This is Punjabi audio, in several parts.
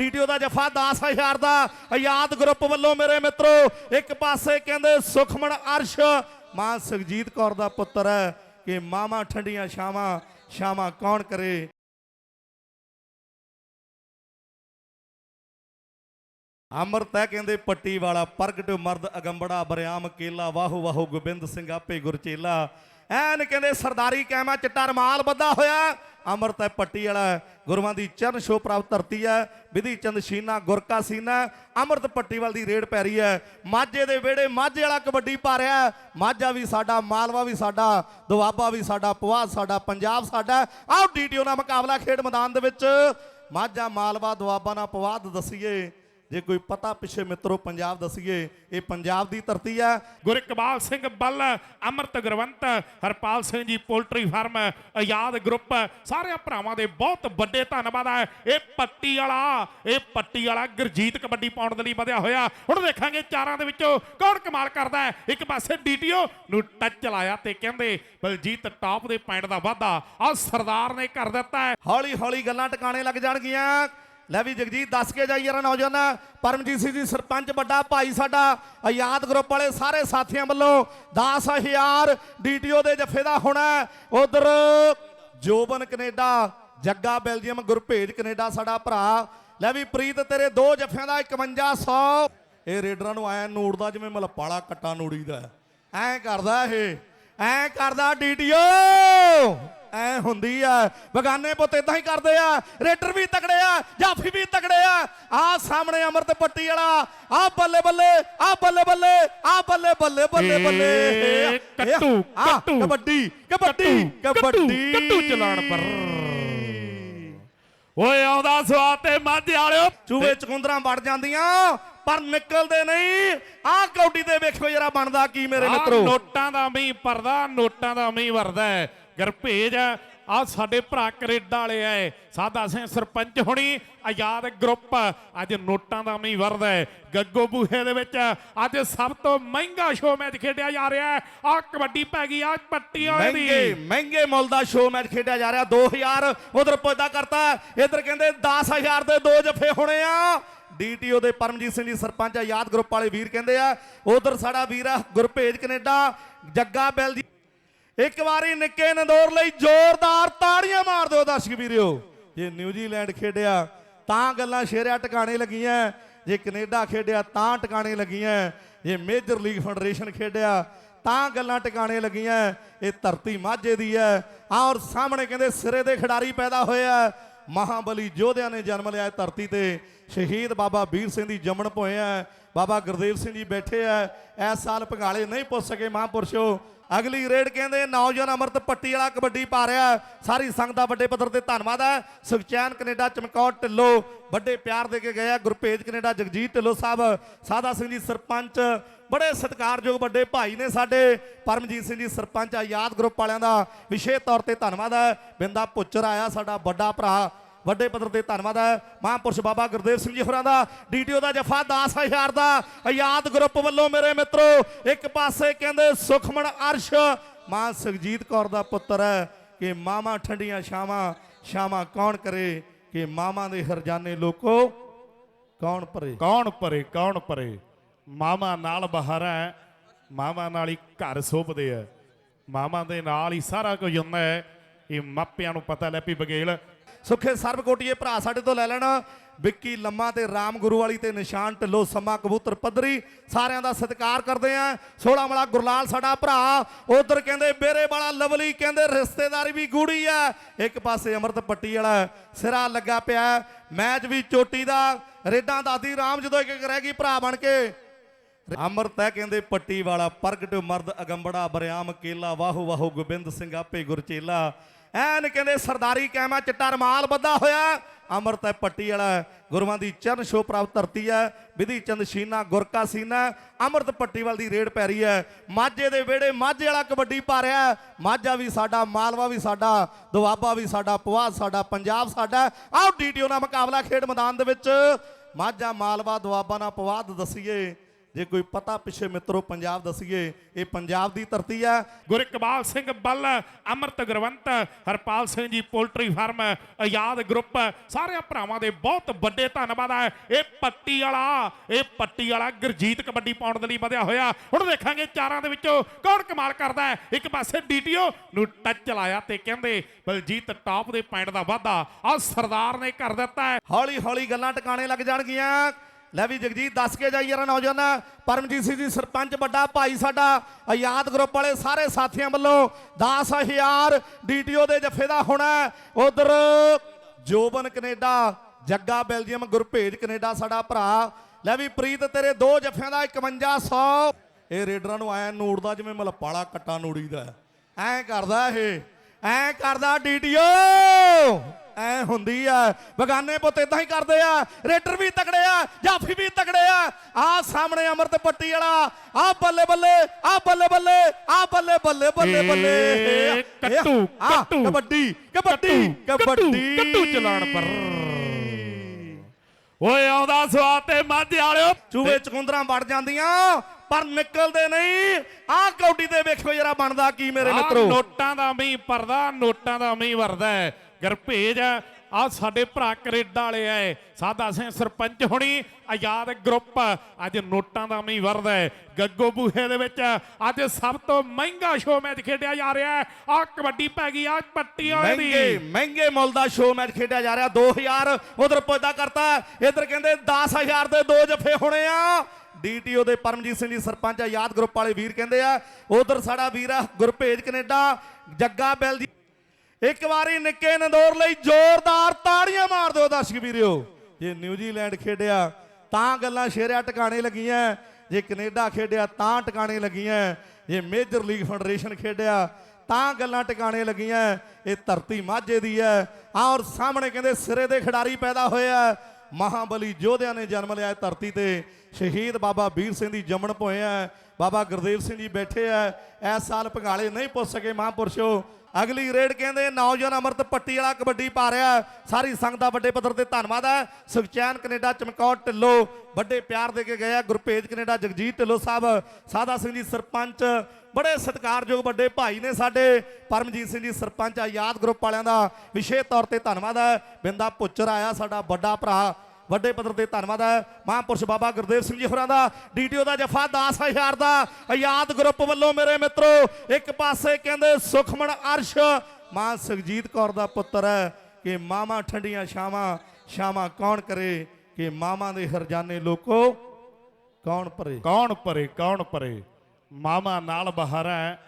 ਡੀਟੀਓ ਦਾ ਜਫਾ 10000 ਦਾ। ਆਜ਼ਾਦ ਗਰੁੱਪ ਵੱਲੋਂ ਮੇਰੇ ਮਿੱਤਰੋ, ਇੱਕ ਪਾਸੇ ਕਹਿੰਦੇ ਸੁਖਮਣ ਅਰਸ਼, ਮਾਂ ਸੁਖਜੀਤ ਕੌਰ ਦਾ ਪੁੱਤਰ ਹੈ ਕਿ ਮਾਮਾ ਠੰਡੀਆਂ ਛਾਵਾਂ ਛਾਵਾਂ ਕੌਣ ਕਰੇ? ਅਮਰਤ ਹੈ ਕਹਿੰਦੇ ਪੱਟੀ ਵਾਲਾ, ਪ੍ਰਗਟ ਮਰਦ ਅਗੰਬੜਾ, ਬਰਿਆਮ ਕੇਲਾ, ਵਾਹੋ ਵਾਹੂ ਗੋਬਿੰਦ ਸਿੰਘ ਆਪੇ ਗੁਰਚੇਲਾ। ਐਨ ਕਹਿੰਦੇ ਸਰਦਾਰੀ ਕੈਮਾ ਚਿੱਟਾ ਰਮਾਲ ਬੱਧਾ ਹੋਇਆ। ਅੰਮ੍ਰਿਤ ਹੈ ਪੱਟੀ ਵਾਲਾ ਗੁਰੂਆਂ ਦੀ ਚਰਨ ਛੋ ਪ੍ਰਾਪਤ ਧਰਤੀ ਹੈ, ਵਿਧੀ ਚੰਦ ਸ਼ੀਨਾ ਗੁਰਕਾ ਸੀਨਾ ਅਮਰਤ ਪੱਟੀਵਾਲ ਦੀ ਰੇਡ ਪੈ ਰਹੀ ਹੈ। ਮਾਝੇ ਦੇ ਵਿਹੜੇ, ਮਾਝੇ ਵਾਲਾ ਕਬੱਡੀ ਪਾ ਰਿਹਾ ਮਾਝਾ ਵੀ ਸਾਡਾ, ਮਾਲਵਾ ਵੀ ਸਾਡਾ, ਦੁਆਬਾ ਵੀ ਸਾਡਾ ਪਵਾਦ ਸਾਡਾ, ਪੰਜਾਬ ਸਾਡਾ ਆਓ ਡੀਟੀਓ ਨਾਲ ਮੁਕਾਬਲਾ ਖੇਡ ਮੈਦਾਨ ਦੇ ਵਿੱਚ। ਮਾਝਾ, ਮਾਲਵਾ, ਦੁਆਬਾ ਨਾਲ ਪਵਾਦ ਦਸੀਏ। ਜੇ ਕੋਈ ਪਤਾ ਪਿੱਛੇ ਮਿੱਤਰੋ ਪੰਜਾਬ ਦਸੀਏ ਇਹ ਪੰਜਾਬ ਦੀ ਧਰਤੀ ਹੈ। ਗੁਰਇਕਬਾਲ ਸਿੰਘ ਬੱਲ ਅਮਰਤ ਗੁਰਵੰਤ ਹਰਪਾਲ ਸਿੰਘ ਜੀ ਪੋਲਟਰੀ ਫਾਰਮ ਆਜ਼ਾਦ ਗਰੁੱਪ ਸਾਰਿਆਂ ਭਰਾਵਾਂ ਦੇ ਬਹੁਤ ਵੱਡੇ ਧੰਨਵਾਦ ਹੈ ਇਹ ਪੱਟੀ ਵਾਲਾ ਇਹ ਪੱਟੀ ਵਾਲਾ ਗੁਰਜੀਤ ਕਬੱਡੀ ਪਾਉਣ ਦੇ ਲਈ ਵਧਿਆ ਹੋਇਆ। ਹੁਣ ਦੇਖਾਂਗੇ ਚਾਰਾਂ ਦੇ ਵਿੱਚੋਂ ਕੌਣ ਕਮਾਲ ਕਰਦਾ ਹੈ। ਇੱਕ ਪਾਸੇ ਡੀਟੀਓ ਨੂੰ ਟੱਚ ਲਾਇਆ ਤੇ ਕਹਿੰਦੇ ਬਲਜੀਤ ਟਾਪ ਦੇ ਪੁਆਇੰਟ ਦਾ ਵਾਧਾ। ਆ ਸਰਦਾਰ ਨੇ ਕਰ ਦਿੱਤਾ ਹੈ। ਹੌਲੀ ਹੌਲੀ ਗੱਲਾਂ ਟਿਕਾਣੇ ਲੱਗ ਜਾਣਗੀਆਂ। ਲੈ ਵੀ ਜਗਜੀਤ, ਦੱਸ ਕੇ ਜਾਈ ਯਾਰ ਨੌਜਵਾਨ। ਪਰਮਜੀਤ ਸਿੰਘ ਜੀ, ਸਰਪੰਚ ਵੱਡਾ ਭਾਈ ਸਾਡਾ, ਆਜ਼ਾਦ ਗਰੁੱਪ ਵਾਲੇ ਸਾਰੇ ਸਾਥੀਆਂ ਵੱਲੋਂ 10000 ਡੀਟੀਓ ਦੇ ਜੱਫੇ ਦਾ ਹੋਣਾ ਉਧਰ Joban Canada, Jagga Belgium Gurbhej Canada ਸਾਡਾ ਭਰਾ। ਲੈ ਵੀ ਪ੍ਰੀਤ, ਤੇਰੇ ਦੋ ਜੱਫਿਆਂ ਦਾ 5100 ਇਹ ਰੇਡਰਾਂ ਨੂੰ ਐ ਨੂੜਦਾ ਜਿਵੇਂ ਮਲਪਾਲਾ ਕੱਟਾ ਨੂੜੀਦਾ ਐ ਕਰਦਾ ਇਹ। ਐ ਕਰਦਾ ਡੀਟੀਓ। ਐ ਹੁੰਦੀ ਆ ਬਗਾਨੇ ਪੁੱਤ ਇਦਾਂ ਹੀ ਕਰਦੇ ਆ। ਰੇਡਰ ਵੀ ਤਕੜੇ ਆ ਜਾਫੀ ਵੀ ਤਕੜੇ ਆ। ਆ ਸਾਹਮਣੇ ਅਮਰਤ ਪੱਟੀ ਵਾਲਾ ਆ ਬੱਲੇ ਬੱਲੇ ਆ ਬੱਲੇ ਬੱਲੇ ਆ ਬੱਲੇ ਬੱਲੇ ਬੱਲੇ ਬੱਲੇ। ਕੱਟੂ, ਕੱਟੂ, ਕਬੱਡੀ ਕਬੱਡੀ ਕਬੱਡੀ। ਕੱਟੂ ਚਲਾਣ ਪਰ। ਓਏ ਆਉਂਦਾ ਸਵਾਦ ਤੇ ਮਾਝੇ ਵਾਲਿਓ। ਚੂਹੇ ਚਕੁੰਦਰਾਂ ਵੜ ਜਾਂਦੀਆਂ। ਪਰ ਨਿਕਲਦੇ ਨਹੀਂ। ਆ ਕੌਡੀ ਤੇ ਵੇਖੋ ਜਰਾ ਬਣਦਾ ਕੀ ਮੇਰੇ ਆਹ ਮਿੱਤਰੋ। ਨੋਟਾਂ ਦਾ ਮੀਂਹ ਪਰਦਾ ਨੋਟਾਂ ਦਾ ਮੀਂਹ ਵਰਦਾ ਹੈ। ਗਰਭੇਜ ਆ ਸਾਡੇ ਭਰਾ ਕੈਨੇਡਾ ਵਾਲੇ ਐ ਸਾਦਾ ਸਿੰਘ ਸਰਪੰਚ ਹੁਣੀ ਆਜ਼ਾਦ ਗਰੁੱਪ। ਅੱਜ ਨੋਟਾਂ ਦਾ ਮੀਂਹ ਵਰਦਾ ਹੈ। ਗੱਗੋ ਬੂਹੇ ਦੇ ਵਿੱਚ ਅੱਜ ਸਭ ਤੋਂ ਮਹਿੰਗਾ ਸ਼ੋਅ ਮੈਚ ਖੇਡਿਆ ਜਾ ਰਿਹਾ ਹੈ। ਆ ਕਬੱਡੀ ਪੈ ਗਈ ਆ ਪੱਟੀ ਵਾਲੇ ਮਹਿੰਗੇ ਦੀ ਮਹਿੰਗੇ ਮੁੱਲ ਦਾ ਸ਼ੋਅ ਮੈਚ ਖੇਡਿਆ ਜਾ ਰਿਹਾ। 2000 ਉਧਰ ਪੁੱਜਦਾ ਕਰਤਾ। ਇਧਰ ਕਹਿੰਦੇ 10000 ਦੇ ਦੋ ਜਫੇ ਹੋਣੇ ਆ। ਡੀਟੀਓ ਦੇ ਪਰਮਜੀਤ ਸਿੰਘ ਜੀ, ਸਰਪੰਚ ਆ, ਯਾਦ ਗਰੁੱਪ ਵਾਲੇ ਵੀਰ ਕਹਿੰਦੇ ਆ, ਉਧਰ ਸਾਡਾ ਵੀਰ ਆ, ਗੁਰਭੇਜ ਕੈਨੇਡਾ, ਜੱਗਾ ਬੈਲ ਜੀ। ਇੱਕ ਵਾਰੀ ਨਿੱਕੇ ਨੰਦੋਰ ਲਈ ਜ਼ੋਰਦਾਰ ਤਾੜੀਆਂ ਮਾਰ ਦਿਓ ਦਰਸ਼ਕ ਵੀਰਿਓ ਜੇ ਨਿਊਜ਼ੀਲੈਂਡ ਖੇਡਿਆ, ਤਾਂ ਗੱਲਾਂ ਸ਼ੇਰਿਆ ਟਿਕਾਣੇ ਲੱਗੀਆਂ। ਜੇ ਕੈਨੇਡਾ ਖੇਡਿਆ, ਤਾਂ ਟਿਕਾਣੇ ਲੱਗੀਆਂ। ਜੇ ਮੇਜਰ ਲੀਗ ਫੈਡਰੇਸ਼ਨ ਖੇਡਿਆ, ਤਾਂ ਗੱਲਾਂ ਟਿਕਾਣੇ ਲੱਗੀਆਂ। ਇਹ ਧਰਤੀ ਮਾਝੇ ਦੀ ਹੈ। ਆ ਔਰ ਸਾਹਮਣੇ ਕਹਿੰਦੇ ਸਿਰੇ ਦੇ ਖਿਡਾਰੀ ਪੈਦਾ ਹੋਏ ਹੋਇਆ ਮਹਾਬਲੀ ਯੋਧਿਆਂ ਨੇ ਜਨਮ ਲਿਆ ਧਰਤੀ ਤੇ। ਸ਼ਹੀਦ ਬਾਬਾ ਵੀਰ ਸਿੰਘ ਦੀ ਜੰਮਣ ਭੋਇਆ ਬਾਬਾ ਗੁਰਦੇਵ ਸਿੰਘ ਜੀ ਬੈਠੇ ਆ, ਇਸ ਸਾਲ ਭੰਗਾਲੇ ਨਹੀਂ ਪੁੱਛ ਸਕੇ ਮਹਾਂਪੁਰਸ਼ੋ। ਅਗਲੀ ਰੇਡ ਕਹਿੰਦੇ ਨੌਜਵਾਨ ਅਮਰਤ ਪੱਟੀ ਵਾਲਾ ਕਬੱਡੀ ਪਾ ਰਿਹਾ, ਸਾਰੀ ਸੰਗਤ ਦਾ ਵੱਡੇ ਪੱਧਰ ਤੇ ਧੰਨਵਾਦ ਹੈ ਸੁਖਚੈਨ ਕੈਨੇਡਾ, ਚਮਕੌਰ, ਢਿੱਲੋਂ, ਵੱਡੇ ਪਿਆਰ ਦੇ ਕੇ ਗਏ ਆ, ਗੁਰਪੇਜ ਕੈਨੇਡਾ, ਜਗਜੀਤ ਢਿੱਲੋਂ ਸਾਹਿਬ ਸਾਦਾ ਸਿੰਘ ਜੀ ਸਰਪੰਚ, ਬੜੇ ਸਤਿਕਾਰਯੋਗ ਵੱਡੇ ਭਾਈ ਨੇ ਸਾਡੇ, ਪਰਮਜੀਤ ਸਿੰਘ ਜੀ ਸਰਪੰਚ ਆਜ਼ਾਦ ਗਰੁੱਪ ਵਾਲਿਆਂ ਦਾ ਵਿਸ਼ੇਸ਼ ਤੌਰ ਤੇ ਧੰਨਵਾਦ ਹੈ ਬਿੰਦਾ ਪੁੱਚਰ ਆਇਆ ਸਾਡਾ ਵੱਡਾ ਭਰਾ ਵੱਡੇ ਪੱਧਰ ਤੇ ਧੰਨਵਾਦ ਹੈ। ਮਹਾਂਪੁਰਸ਼ ਬਾਬਾ ਗੁਰਦੇਵ ਸਿੰਘ ਜੀ ਹੋਰਾਂ ਦਾ ਡੀਟੀਓ ਦਾ ਜਫਾ 10000 ਦਾ। ਆਜ਼ਾਦ ਗਰੁੱਪ ਵੱਲੋਂ ਮੇਰੇ ਮਿੱਤਰੋ, ਇੱਕ ਪਾਸੇ ਕਹਿੰਦੇ ਸੁਖਮਣ ਅਰਸ਼, ਮਾਂ ਸੁਖਜੀਤ ਕੌਰ ਦਾ ਪੁੱਤਰ ਹੈ ਕਿ ਮਾਮਾ ਠੰਡੀਆਂ ਛਾਵਾਂ ਛਾਵਾਂ ਕੌਣ ਕਰੇ? ਕਿ ਮਾਮਾ ਦੇ ਹਰਜਾਨੇ ਲੋਕੋ ਕੌਣ ਪਰੇ ਕੌਣ ਪਰੇ ਕੌਣ ਪਰੇ ਮਾਮਾ ਨਾਲ ਬਾਹਰ ਹੈ ਮਾਮਾ ਨਾਲ ਹੀ ਘਰ ਸੋਭਦੇ ਆ ਮਾਮਾ ਦੇ ਨਾਲ ਹੀ ਸਾਰਾ ਕੁਝ ਹੁੰਦਾ ਹੈ। ਇਹ ਮਾਪਿਆਂ ਨੂੰ ਪਤਾ ਲੈ ਵੀ ਬਗੇਲ ਸੁੱਖੇ ਸਰਬ ਕੋਟੀਏ ਭਰਾ ਸਾਡੇ ਤੋਂ ਲੈ ਲੈਣਾ। ਵਿੱਕੀ ਲੰਮਾ ਤੇ ਰਾਮ ਗੁਰੂ ਵਾਲੀ ਤੇ ਨਿਸ਼ਾਨ ਢਿੱਲੋਂ ਸਮਾ ਕਬੂਤਰ ਪੱਧਰੀ। ਸਾਰਿਆਂ ਦਾ ਸਤਿਕਾਰ ਕਰਦੇ ਆ। 16 ਵਾਲਾ ਗੁਰਲਾਲ ਸਾਡਾ ਭਰਾ। ਉਧਰ ਕਹਿੰਦੇ ਬੇਰੇ ਵਾਲਾ ਲਵਲੀ, ਕਹਿੰਦੇ ਰਿਸ਼ਤੇਦਾਰੀ ਵੀ ਗੂੜੀ ਆ। ਇੱਕ ਪਾਸੇ ਅਮਰਤ ਪੱਟੀ ਵਾਲਾ ਸਿਰਾ ਲੱਗਾ ਪਿਆ। ਮੈਚ ਵੀ ਚੋਟੀ ਦਾ। ਰੇਡਾਂ ਦਾਦੀ ਰਾਮ ਜਦੋਂ ਇੱਕ ਇੱਕ ਰਹਿ ਗਈ ਭਰਾ ਬਣ ਕੇ। ਅਮਰਤ ਹੈ ਕਹਿੰਦੇ ਪੱਟੀ ਵਾਲਾ ਪ੍ਰਗਟ ਮਰਦ ਅਗੰਬੜਾ ਬਰਿਆਮ ਕੇਲਾ। ਵਾਹੋ ਵਾਹੂ ਗੋਬਿੰਦ ਸਿੰਘ ਆਪੇ ਗੁਰਚੇਲਾ। ਐਨ ਕਹਿੰਦੇ ਸਰਦਾਰੀ ਕਹਿਮਾ ਚਿੱਟਾ ਰਮਾਲ ਬੱਧਾ ਹੋਇਆ। ਅੰਮ੍ਰਿਤ ਹੈ ਪੱਟੀ ਵਾਲਾ ਗੁਰੂਆਂ ਦੀ ਚਰਨ ਛੋ ਪ੍ਰਾਪਤ ਧਰਤੀ ਹੈ ਵਿਧੀ ਚੰਦ ਸ਼ੀਨਾ ਗੁਰਕਾ ਸੀਨਾ। ਅਮਰਤ ਪੱਟੀਵਾਲ ਦੀ ਰੇਡ ਪੈ ਰਹੀ ਹੈ ਮਾਝੇ ਦੇ ਵਿਹੜੇ, ਮਾਝੇ ਵਾਲਾ ਕਬੱਡੀ ਪਾ ਰਿਹਾ ਮਾਝਾ ਵੀ ਸਾਡਾ, ਮਾਲਵਾ ਵੀ ਸਾਡਾ, ਦੁਆਬਾ ਵੀ ਸਾਡਾ ਪਵਾਦ ਸਾਡਾ, ਪੰਜਾਬ ਸਾਡਾ। ਆਓ ਡੀਟੀਓ ਨਾਲ ਮੁਕਾਬਲਾ ਖੇਡ ਮੈਦਾਨ ਦੇ ਵਿੱਚ। ਮਾਝਾ, ਮਾਲਵਾ, ਦੁਆਬਾ ਨਾਲ ਪਵਾਦ ਦੱਸੀਏ। ਜੇ ਕੋਈ ਪਤਾ ਪਿੱਛੇ ਮਿੱਤਰੋ ਪੰਜਾਬ ਦਸੀਏ ਇਹ ਪੰਜਾਬ ਦੀ ਧਰਤੀ ਆ ਗੁਰਇਕਬਾਲ ਸਿੰਘ ਬੱਲ ਅਮਰਤ ਗੁਰਵੰਤ ਹਰਪਾਲ ਸਿੰਘ ਜੀ ਪੋਲਟਰੀ ਫਾਰਮ ਆਜ਼ਾਦ ਗਰੁੱਪ ਸਾਰੇ ਭਰਾਵਾਂ ਦੇ ਬਹੁਤ ਵੱਡੇ ਧੰਨਵਾਦ ਹੈ ਇਹ ਪੱਟੀ ਵਾਲਾ ਇਹ ਪੱਟੀ ਵਾਲਾ ਗੁਰਜੀਤ ਕਬੱਡੀ ਪਾਉਣ ਦੇ ਲਈ ਵਧਿਆ ਹੋਇਆ। ਹੁਣ ਦੇਖਾਂਗੇ ਚਾਰਾਂ ਦੇ ਵਿੱਚੋਂ ਕੌਣ ਕਮਾਲ ਕਰਦਾ ਹੈ। ਇੱਕ ਪਾਸੇ ਡੀਟੀਓ ਨੂੰ ਟੱਚ ਲਾਇਆ ਤੇ ਕਹਿੰਦੇ ਬਲਜੀਤ ਟਾਪ ਦੇ ਪੁਆਇੰਟ ਦਾ ਵਾਧਾ। ਆ ਸਰਦਾਰ ਨੇ ਕਰ ਦਿੱਤਾ ਹੈ। ਹੌਲੀ ਹੌਲੀ ਗੱਲਾਂ ਟਿਕਾਣੇ ਲੱਗ ਜਾਣਗੀਆਂ। ਲੈ ਵੀ ਜਗਜੀਤ, ਦੱਸ ਕੇ ਜਾਈ ਯਾਰ ਨੌਜਵਾਨ। ਪਰਮਜੀਤ ਸਿੰਘ ਜੀ, ਸਰਪੰਚ ਵੱਡਾ ਭਾਈ ਸਾਡਾ, ਆਜ਼ਾਦ ਗਰੁੱਪ ਵਾਲੇ ਸਾਰੇ ਸਾਥੀਆਂ ਵੱਲੋਂ 10000 ਡੀਟੀਓ ਦੇ ਜੱਫੇ ਦਾ ਹੋਣਾ ਉਧਰ Joban Canada, Jagga Belgium Gurbhej Canada ਸਾਡਾ ਭਰਾ। ਲੈ ਵੀ ਪ੍ਰੀਤ, ਤੇਰੇ ਦੋ ਜੱਫਿਆਂ ਦਾ 5100 ਇਹ ਰੇਡਰਾਂ ਨੂੰ ਐ ਨੂੜਦਾ ਜਿਵੇਂ ਮਲਪਾਲਾ ਕੱਟਾ ਨੂੜੀਦਾ ਐ ਕਰਦਾ ਇਹ, ਐ ਕਰਦਾ ਡੀਟੀਓ ਐ ਹੁੰਦੀ ਆ। ਬਗਾਨੇ ਪੁੱਤ ਇਦਾਂ ਹੀ ਕਰਦੇ ਆ। ਰੇਡਰ ਵੀ ਤਕੜੇ ਆ ਜਾਫੀ ਵੀ ਤਕੜੇ ਆ। ਆ ਸਾਹਮਣੇ ਅਮਰਤ ਪੱਟੀ ਵਾਲਾ ਆ ਬੱਲੇ ਬੱਲੇ ਆ ਬੱਲੇ ਬੱਲੇ ਆ ਬੱਲੇ ਬੱਲੇ ਬੱਲੇ ਬੱਲੇ। ਕੱਟੂ, ਕੱਟੂ, ਕਬੱਡੀ ਕਬੱਡੀ ਕਬੱਡੀ। ਕੱਟੂ ਚਲਾਣ ਪਰ। ਓਏ ਆਉਂਦਾ ਸਵਾਦ ਤੇ ਮਾਝੇ ਵਾਲਿਓ। ਚੂਹੇ ਚਕੁੰਦਰਾਂ ਵੜ ਜਾਂਦੀਆਂ ਪਰ ਨਿਕਲਦੇ ਨਹੀਂ। ਆ ਕੌਡੀ ਤੇ ਵੇਖੋ ਜਰਾ ਬਣਦਾ ਕੀ ਮੇਰੇ ਆਹ ਮਿੱਤਰੋ। ਨੋਟਾਂ ਦਾ ਮੀਂਹ ਪਰਦਾ ਨੋਟਾਂ ਦਾ ਮੀਂਹ ਵਰਦਾ ਹੈ। ਗਰਭੇਜ ਆ ਸਾਡੇ ਭਰਾ ਕੈਨੇਡਾ ਵਾਲੇ ਆਏ ਸਾਦਾ ਸਿੰਘ ਸਰਪੰਚ ਹੁਣੀ ਆਜ਼ਾਦ ਗਰੁੱਪ। ਅੱਜ ਨੋਟਾਂ ਦਾ ਮੀਂਹ ਵਰਦਾ ਹੈ ਗੱਗੋ ਬੂਹੇ ਦੇ ਵਿੱਚ ਅੱਜ ਸਭ ਤੋਂ ਮਹਿੰਗਾ ਸ਼ੋਅ ਮੈਚ ਖੇਡਿਆ ਜਾ ਰਿਹਾ ਹੈ ਆ ਕਬੱਡੀ ਪੈ ਗਈ ਆ ਪੱਟੀ ਵਾਲੇ ਮਹਿੰਗੇ ਮਹਿੰਗੇ ਮੁੱਲ ਦਾ ਸ਼ੋਅ ਮੈਚ ਖੇਡਿਆ ਜਾ ਰਿਹਾ। 2000 ਉਧਰ ਪੁੱਜਦਾ ਕਰਤਾ। ਇਧਰ ਕਹਿੰਦੇ 10000 ਦੇ ਦੋ ਜਫੇ ਹੋਣੇ ਆ। ਡੀਟੀਓ ਦੇ ਪਰਮਜੀਤ ਸਿੰਘ ਜੀ ਸਰਪੰਚ ਆਜ਼ਾਦ ਗਰੁੱਪ ਵਾਲੇ ਵੀਰ ਕਹਿੰਦੇ ਆ, ਉਧਰ ਸਾਡਾ ਵੀਰ ਆ, ਗੁਰਭੇਜ ਕੈਨੇਡਾ, ਜੱਗਾ ਬੈਲ ਜੀ ਇੱਕ ਵਾਰੀ ਨਿੱਕੇ ਨੰਦੋਰ ਲਈ ਜ਼ੋਰਦਾਰ ਤਾੜੀਆਂ ਮਾਰ ਦਿਓ ਦਰਸ਼ਕ ਵੀਰਿਓ ਜੇ ਨਿਊਜ਼ੀਲੈਂਡ ਖੇਡਿਆ, ਤਾਂ ਗੱਲਾਂ ਸ਼ੇਰਿਆ ਟਿਕਾਣੇ ਲੱਗੀਆਂ। ਜੇ ਕੈਨੇਡਾ ਖੇਡਿਆ, ਤਾਂ ਟਿਕਾਣੇ ਲੱਗੀਆਂ। ਜੇ ਮੇਜਰ ਲੀਗ ਫੈਡਰੇਸ਼ਨ ਖੇਡਿਆ, ਤਾਂ ਗੱਲਾਂ ਟਿਕਾਣੇ ਲੱਗੀਆਂ। ਇਹ ਧਰਤੀ ਮਾਝੇ ਦੀ ਹੈ। ਆਹ ਔਰ ਸਾਹਮਣੇ ਕਹਿੰਦੇ ਸਿਰੇ ਦੇ ਖਿਡਾਰੀ ਪੈਦਾ ਹੋਇਆ ਮਹਾਬਲੀ ਯੋਧਿਆਂ ਨੇ ਜਨਮ ਲਿਆ ਧਰਤੀ ਤੇ। ਸ਼ਹੀਦ ਬਾਬਾ ਵੀਰ ਸਿੰਘ ਦੀ ਜੰਮਣ ਪੋਏ ਆ। ਬਾਬਾ ਗੁਰਦੇਵ ਸਿੰਘ ਜੀ ਬੈਠੇ ਆ। ਇਸ ਸਾਲ ਭਗਾਲੇ ਨਹੀਂ ਪੁੱਛ ਸਕੇ ਮਹਾਂਪੁਰਸ਼ੋ। ਅਗਲੀ ਰੇਡ ਕਹਿੰਦੇ ਨੌਜਵਾਨ ਅਮਰਤ ਪੱਟੀ ਵਾਲਾ ਕਬੱਡੀ ਪਾ ਰਿਹਾ ਸਾਰੀ ਸੰਗਤ ਦਾ ਵੱਡੇ ਪੱਧਰ ਤੇ ਧੰਨਵਾਦ ਹੈ। ਸੁਖਚੈਨ ਕੈਨੇਡਾ ਚਮਕੌਰ ਢਿੱਲੋਂ ਵੱਡੇ ਪਿਆਰ ਦੇ ਕੇ ਗਏ ਆ। ਗੁਰਪੇਜ ਕੈਨੇਡਾ ਜਗਜੀਤ ਢਿੱਲੋਂ ਸਾਹਿਬ ਸਾਦਾ ਸਿੰਘ ਜੀ ਸਰਪੰਚ, ਬੜੇ ਸਤਿਕਾਰਯੋਗ ਵੱਡੇ ਭਾਈ ਨੇ ਸਾਡੇ। ਪਰਮਜੀਤ ਸਿੰਘ ਜੀ ਸਰਪੰਚ ਆਜ਼ਾਦ ਗਰੁੱਪ ਵਾਲਿਆਂ ਦਾ ਵਿਸ਼ੇਸ਼ ਤੌਰ ਤੇ ਧੰਨਵਾਦ ਹੈ। ਬਿੰਦਾ ਪੁੱਚਰ ਆਇਆ ਸਾਡਾ ਵੱਡਾ ਭਰਾ ਵੱਡੇ ਪੱਧਰ ਤੇ ਧੰਨਵਾਦ ਹੈ। ਮਹਾਂਪੁਰਸ਼ ਬਾਬਾ ਗੁਰਦੇਵ ਸਿੰਘ ਜੀ ਹੋਰਾਂ ਦਾ ਡੀਟੀਓ ਦਾ ਜਫਾ 10000 ਦਾ। ਆਜ਼ਾਦ ਗਰੁੱਪ ਵੱਲੋਂ ਮੇਰੇ ਮਿੱਤਰੋ, ਇੱਕ ਪਾਸੇ ਕਹਿੰਦੇ ਸੁਖਮਨ ਅਰਸ਼, ਮਾਂ ਸੁਖਜੀਤ ਕੌਰ ਦਾ ਪੁੱਤਰ ਹੈ ਕਿ ਮਾਮਾ ਠੰਡੀਆਂ ਸ਼ਾਮਾਂ ਸ਼ਾਮਾਂ ਕੌਣ ਕਰੇ? ਕਿ ਮਾਮਾ ਦੇ ਹਰਜਾਨੇ ਲੋਕੋ ਕੌਣ ਪਰੇ ਕੌਣ ਪਰੇ ਕੌਣ ਪਰੇ ਮਾਮਾ ਨਾਲ ਬਾਹਰ ਹੈ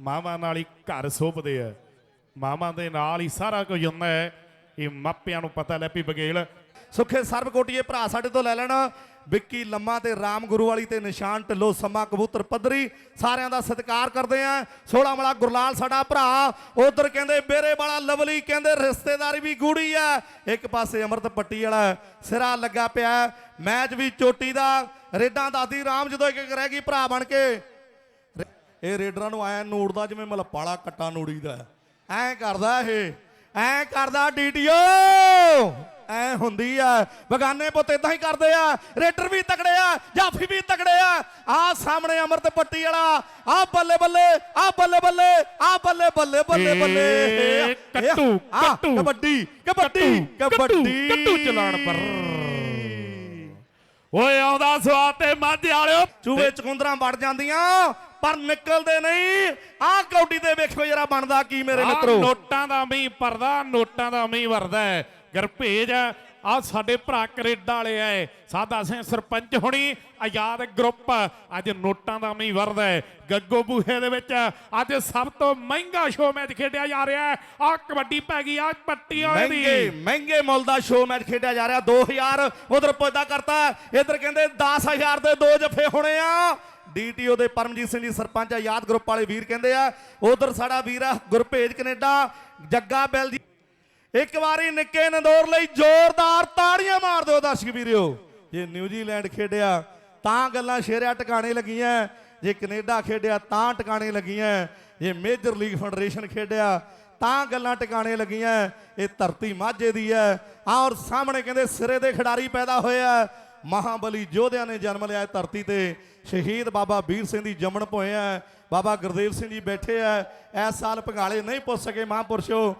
ਮਾਮਾ ਨਾਲ ਹੀ ਘਰ ਸੋਪਦੇ ਆ ਮਾਮਾ ਦੇ ਨਾਲ ਹੀ ਸਾਰਾ ਕੁਝ ਹੁੰਦਾ ਹੈ। ਇਹ ਮਾਪਿਆਂ ਨੂੰ ਪਤਾ ਲੈ ਵੀ ਬਗੇਲ। ਸੁਖੇ ਸਰਬਕੋਟੀਏ ਭਰਾ ਸਾਡੇ ਤੋਂ ਲੈ ਲੈਣ। ਵਿੱਕੀ ਲੰਮਾ ਤੇ ਰਾਮ ਗੁਰੂ ਵਾਲੀ ਤੇ ਨਿਸ਼ਾਨ ਢਿੱਲੋਂ ਸਮਾ ਕਬੂਤਰ ਪੱਧਰੀ। ਸਾਰਿਆਂ ਦਾ ਸਤਿਕਾਰ ਕਰਦੇ ਆ। 16 ਵਾਲਾ ਗੁਰਲਾਲ ਸਾਡਾ ਭਰਾ। ਉਧਰ ਕਹਿੰਦੇ ਬੇਰੇ ਵਾਲਾ ਲਵਲੀ, ਕਹਿੰਦੇ ਰਿਸ਼ਤੇਦਾਰੀ ਵੀ ਗੂੜੀ ਆ। ਇੱਕ ਪਾਸੇ ਅਮਰਤ ਪੱਟੀ ਵਾਲਾ ਸਿਰਾ ਲੱਗਾ ਪਿਆ। ਮੈਚ ਵੀ ਚੋਟੀ ਦਾ। ਰੇਡਾਂ ਦਾਦੀ ਰਾਮ ਜਦੋਂ ਇੱਕ ਇੱਕ ਰਹਿ ਗਈ ਭਰਾ ਬਣ ਕੇ। ਇਹ ਰੇਡਰਾਂ ਨੂੰ ਐ ਨੂੜਦਾ ਜਿਵੇਂ ਮਲਪਾਲਾ ਕੱਟਾ ਨੂੜੀਦਾ ਐਂ ਕਰਦਾ ਇਹ। ਐ ਕਰਦਾ ਡੀਟੀਓ ਐ ਹੁੰਦੀ ਆ ਬਗਾਨੇ ਪੁੱਤ ਇਦਾਂ ਹੀ ਕਰਦੇ ਆ। ਰੇਡਰ ਵੀ ਤਕੜੇ ਆ ਜਾਫੀ ਵੀ ਤਕੜੇ ਆ। ਆ ਸਾਹਮਣੇ ਅਮਰਤ ਪੱਟੀ ਵਾਲਾ ਆ ਬੱਲੇ ਬੱਲੇ ਆ ਬੱਲੇ ਬੱਲੇ ਆ ਬੱਲੇ ਬੱਲੇ ਬੱਲੇ ਬੱਲੇ। ਕੱਟੂ, ਕੱਟੂ, ਕਬੱਡੀ ਕਬੱਡੀ ਕਬੱਡੀ। ਕੱਟੂ ਚਲਾਣ ਪਰ। ਓਏ ਆਉਂਦਾ ਸਵਾਦ ਤੇ ਮਾਝੇ ਵਾਲਿਓ। ਚੂਹੇ ਚਕੁੰਦਰਾਂ ਵੜ ਜਾਂਦੀਆਂ। ਪਰ ਨਿਕਲਦੇ ਨਹੀਂ। ਆਹ ਕੌਡੀ ਤੇ ਵੇਖੋ ਜਰਾ ਬਣਦਾ ਕੀ ਮੇਰੇ ਮਿੱਤਰੋ। ਨੋਟਾਂ ਦਾ ਮੀਂਹ ਪਰਦਾ ਨੋਟਾਂ ਦਾ ਮੀਂਹ ਵਰਦਾ ਹੈ। ਗਰਭੇਜ ਆ ਸਾਡੇ ਭਰਾ ਕੈਨੇਡਾ ਵਾਲੇ ਆਏ ਸਾਦਾ ਸਿੰਘ ਸਰਪੰਚ ਹੁਣੀ ਆਜ਼ਾਦ ਗਰੁੱਪ ਅੱਜ ਨੋਟਾਂ ਦਾ ਮੀਂਹ ਵਰਦਾ ਹੈ। ਗੱਗੋ ਬੂਹੇ ਦੇ ਵਿੱਚ ਅੱਜ ਸਭ ਤੋਂ ਮਹਿੰਗਾ ਸ਼ੋਅ ਮੈਚ ਖੇਡਿਆ ਜਾ ਰਿਹਾ ਹੈ। ਆ ਕਬੱਡੀ ਪੈ ਗਈ ਆ ਪੱਟੀ ਵਾਲੇ ਮਹਿੰਗੇ ਮਹਿੰਗੇ ਮੁੱਲ ਦਾ ਸ਼ੋਅ ਮੈਚ ਖੇਡਿਆ ਜਾ ਰਿਹਾ। 2000 ਉਧਰ ਪੁੱਜਦਾ ਕਰਤਾ ਇਧਰ ਕਹਿੰਦੇ 10000 ਦੇ ਦੋ ਜਫੇ ਹੋਣੇ ਆ। ਡੀਟੀਓ ਦੇ ਪਰਮਜੀਤ ਸਿੰਘ ਜੀ ਸਰਪੰਚ ਆ, ਯਾਦ ਗਰੁੱਪ ਵਾਲੇ ਵੀਰ ਕਹਿੰਦੇ ਆ, ਉਧਰ ਸਾਡਾ ਵੀਰ ਆ ਗੁਰਪੇਜ ਕੈਨੇਡਾ, ਜੱਗਾ ਬੈਲ ਜੀ। ਇੱਕ ਵਾਰੀ ਨਿੱਕੇ ਨੰਦੋਰ ਲਈ ਜ਼ੋਰਦਾਰ ਤਾੜੀਆਂ ਮਾਰ ਦਿਓ ਦਰਸ਼ਕ ਵੀਰਿਓ ਜੇ ਨਿਊਜ਼ੀਲੈਂਡ ਖੇਡਿਆ, ਤਾਂ ਗੱਲਾਂ ਸ਼ੇਰਿਆ ਟਿਕਾਣੇ ਲੱਗੀਆਂ। ਜੇ ਕੈਨੇਡਾ ਖੇਡਿਆ, ਤਾਂ ਟਿਕਾਣੇ ਲੱਗੀਆਂ। ਜੇ ਮੇਜਰ ਲੀਗ ਫੈਡਰੇਸ਼ਨ ਖੇਡਿਆ, ਤਾਂ ਗੱਲਾਂ ਟਿਕਾਣੇ ਲੱਗੀਆਂ। ਇਹ ਧਰਤੀ ਮਾਝੇ ਦੀ ਹੈ। ਆਹ ਔਰ ਸਾਹਮਣੇ ਕਹਿੰਦੇ ਸਿਰੇ ਦੇ ਖਿਡਾਰੀ ਪੈਦਾ ਹੋਇਆ ਮਹਾਬਲੀ ਯੋਧਿਆਂ ਨੇ ਜਨਮ ਲਿਆ ਧਰਤੀ ਤੇ। ਸ਼ਹੀਦ ਬਾਬਾ ਵੀਰ ਸਿੰਘ ਦੀ ਜੰਮਣ ਭੋਏ ਆ ਬਾਬਾ ਗੁਰਦੇਵ ਸਿੰਘ ਜੀ ਬੈਠੇ ਆ ਇਸ ਸਾਲ ਭੰਗਾਲੇ ਨਹੀਂ ਪੁੱਛ ਸਕੇ ਮਹਾਂਪੁਰਸ਼ੋ।